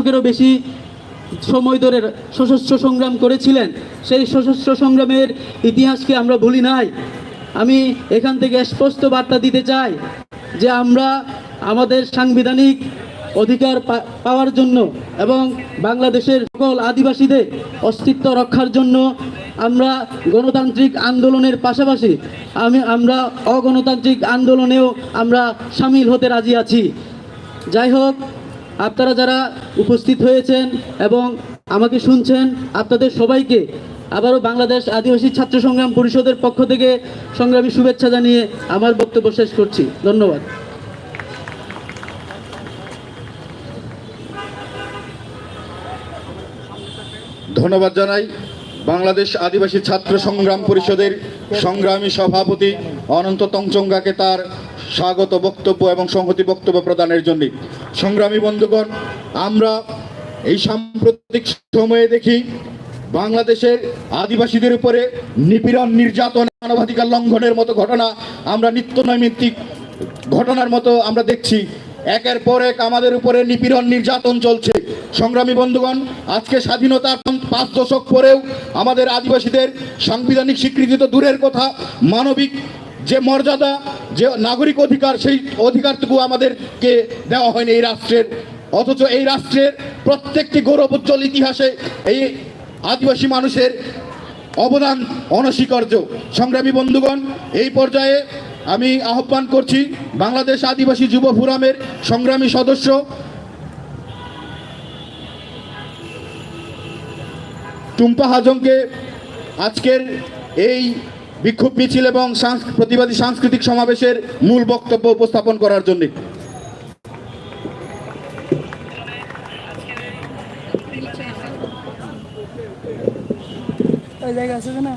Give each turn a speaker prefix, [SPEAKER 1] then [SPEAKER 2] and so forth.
[SPEAKER 1] দশকেরও বেশি সময় ধরে সশস্ত্র সংগ্রাম করেছিলেন। সেই সশস্ত্র সংগ্রামের ইতিহাসকে আমরা ভুলি নাই। আমি এখান থেকে স্পষ্ট বার্তা দিতে চাই যে আমরা আমাদের সাংবিধানিক অধিকার পাওয়ার জন্য এবং বাংলাদেশের সকল আদিবাসীদের অস্তিত্ব রক্ষার জন্য আমরা গণতান্ত্রিক আন্দোলনের পাশাপাশি আমি, আমরা অগণতান্ত্রিক আন্দোলনেও আমরা সামিল হতে রাজি আছি। যাই হোক আপনারা যারা উপস্থিত হয়েছেন এবং আমাকে শুনছেন, আপনাদের সবাইকে আবারও বাংলাদেশ আদিবাসী ছাত্র সংগ্রাম পরিষদের পক্ষ থেকে সংগ্রামী শুভেচ্ছা জানিয়ে আমার বক্তব্য শেষ করছি। ধন্যবাদ।
[SPEAKER 2] ধন্যবাদ জানাই বাংলাদেশ আদিবাসী ছাত্র সংগ্রাম পরিষদের সংগ্রামী সভাপতি অনন্ত তংচঙ্গাকে তার স্বাগত বক্তব্য এবং সংহতি বক্তব্য প্রদানের জন্য। সংগ্রামী বন্ধুগণ, আমরা এই সাম্প্রতিক সময়ে দেখি বাংলাদেশের আদিবাসীদের উপরে নিপীড়ন, নির্যাতন, মানবাধিকার লঙ্ঘনের মতো ঘটনা আমরা নিত্য নৈমিত্তিক ঘটনার মতো আমরা দেখছি। একের পর এক আমাদের উপরে নিপীড়ন, নির্যাতন চলছে। সংগ্রামী বন্ধুগণ, আজকে স্বাধীনতার পাঁচ দশক পরেও আমাদের আদিবাসীদের সাংবিধানিক স্বীকৃতি তো দূরের কথা, মানবিক যে মর্যাদা, যে নাগরিক অধিকার, সেই অধিকারটুকু আমাদেরকে দেওয়া হয়নি এই রাষ্ট্রের। অথচ এই রাষ্ট্রের প্রত্যেকটি গৌরবোজ্জ্বল ইতিহাসে এই আদিবাসী মানুষের অবদান অনস্বীকার্য। সংগ্রামী বন্ধুগণ, এই পর্যায়ে আমি আহ্বান করছি বাংলাদেশ আদিবাসী যুব ফোরামের সংগ্রামী সদস্য। টুম্পা হাজংকে আজকের এই বিক্ষোভ মিছিল এবং প্রতিবাদী সাংস্কৃতিক সমাবেশের মূল বক্তব্য উপস্থাপন করার জন্য।
[SPEAKER 3] জায়গা আছে না?